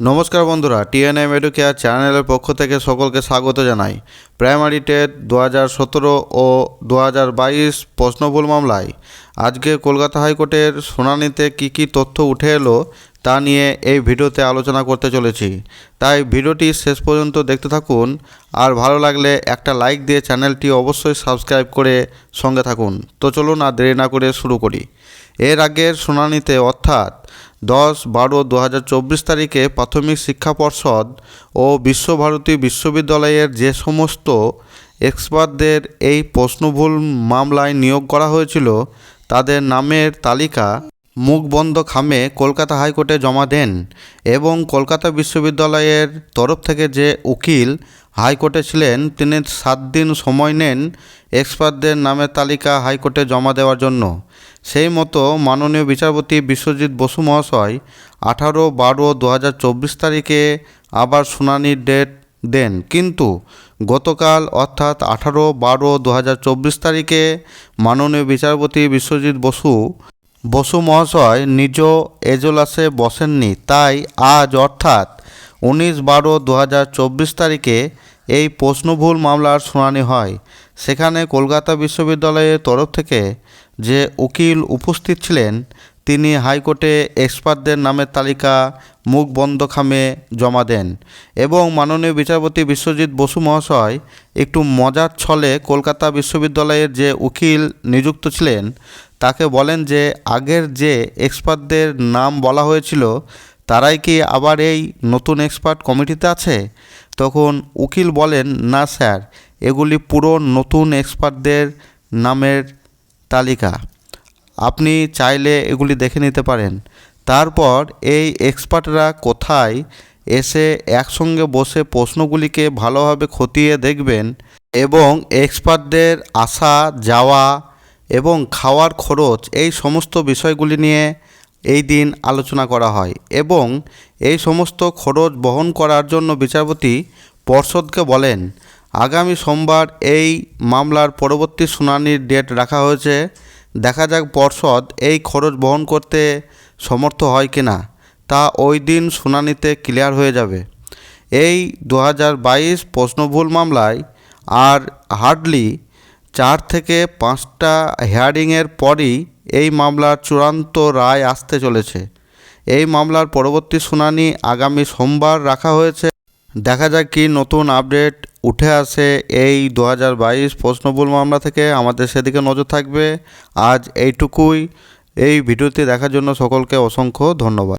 নমস্কার বন্ধুরা, TNM educare চ্যানেলের পক্ষ থেকে সকলকে স্বাগত জানাই। প্রাইমারি টেট দু হাজার সতেরো ও দু হাজার বাইশ প্রশ্নবুল মামলায় আজকে কলকাতা হাইকোর্টের শুনানিতে কি কি তথ্য উঠে এলো তা নিয়ে এই ভিডিওতে আলোচনা করতে চলেছি। তাই ভিডিওটি শেষ পর্যন্ত দেখতে থাকুন। আর ভালো লাগলে একটা লাইক দিয়ে চ্যানেলটি অবশ্যই সাবস্ক্রাইব করে সঙ্গে থাকুন। তো চলুন আর দেরি না করে শুরু করি। এর আগের শুনানিতে অর্থাৎ দশ বারো দু তারিখে প্রাথমিক শিক্ষা পর্ষদ ও বিশ্বভারতী বিশ্ববিদ্যালয়ের যে সমস্ত এক্সপার্টদের এই প্রশ্নভুল মামলায় নিয়োগ করা হয়েছিল, তাদের নামের তালিকা মুখ বন্ধ খামে কলকাতা হাইকোর্টে জমা দেন এবং কলকাতা বিশ্ববিদ্যালয়ের তরফ থেকে যে উকিল হাইকোর্টে ছিলেন, তিনি সাত দিন সময় নেন এক্সপার্টদের নামের তালিকা হাইকোর্টে জমা দেওয়ার জন্য। সেই মতো মাননীয় বিচারপতি বিশ্বজিৎ বসু মহাশয় আঠারো বারো দু তারিখে আবার শুনানির ডেট দেন। কিন্তু গতকাল অর্থাৎ আঠারো বারো দু তারিখে মাননীয় বিচারপতি বিশ্বজিৎ বসু বসু মহাশয় নিজ এজলাসে বসেননি, তাই আজ অর্থাৎ উনিশ বারো দু তারিখে এই প্রশ্নভুল মামলার শুনানি হয়। সেখানে কলকাতা বিশ্ববিদ্যালয়ের তরফ থেকে যে উকিল উপস্থিত ছিলেন তিনি হাইকোর্টে এক্সপার্টদের নামের তালিকা মুখ বন্ধ খামে জমা দেন এবং মাননীয় বিচারপতি বিশ্বজিৎ বসু মহাশয় একটু মজার ছলে কলকাতা বিশ্ববিদ্যালয়ের যে উকিল নিযুক্ত ছিলেন, তাকে বলেন যে আগের যে এক্সপার্টদের নাম বলা হয়েছিল, তারাই কি আবার এই নতুন এক্সপার্ট কমিটিতে আছে? তখন উকিল বলেন, না স্যার, এগুলি পুরো নতুন এক্সপার্টদের নামের তালিকা। আপনি চাইলে এগুলি দেখে নিতে পারেন। তারপর এই এক্সপার্টরা কোথায় এসে একসঙ্গে বসে প্রশ্নগুলিকে ভালোভাবে খতিয়ে দেখবেন এবং এক্সপার্টদের আসা, যাওয়া এবং খাওয়ার খরচ এই সমস্ত বিষয়গুলি নিয়ে এই দিন আলোচনা করা হয় এবং এই সমস্ত খরচ বহন করার জন্য বিচারপতি পর্ষদকে বলেন, আগামী সোমবার এই মামলার পরবর্তী শুনানির ডেট রাখা হয়েছে। দেখা যাক পর্ষদ এই খরচ বহন করতে সমর্থ হয় কি না তা ওই দিন শুনানিতে ক্লিয়ার হয়ে যাবে। এই দু হাজার বাইশ প্রশ্নভুল মামলায় আর হার্ডলি চার থেকে পাঁচটা হেয়ারিংয়ের পরই এই মামলার চূড়ান্ত রায় আসতে চলেছে। এই মামলার পরবর্তী শুনানি আগামী সোমবার রাখা হয়েছে। দেখা যাক কি নতুন আপডেট উঠে আসে এই দু হাজার বাইশ প্রশ্নবুল মামলা থেকে। আমাদের সেদিকে নজর থাকবে। আজ এইটুকুই। এই ভিডিওটি দেখার জন্য সকলকে অসংখ্য ধন্যবাদ।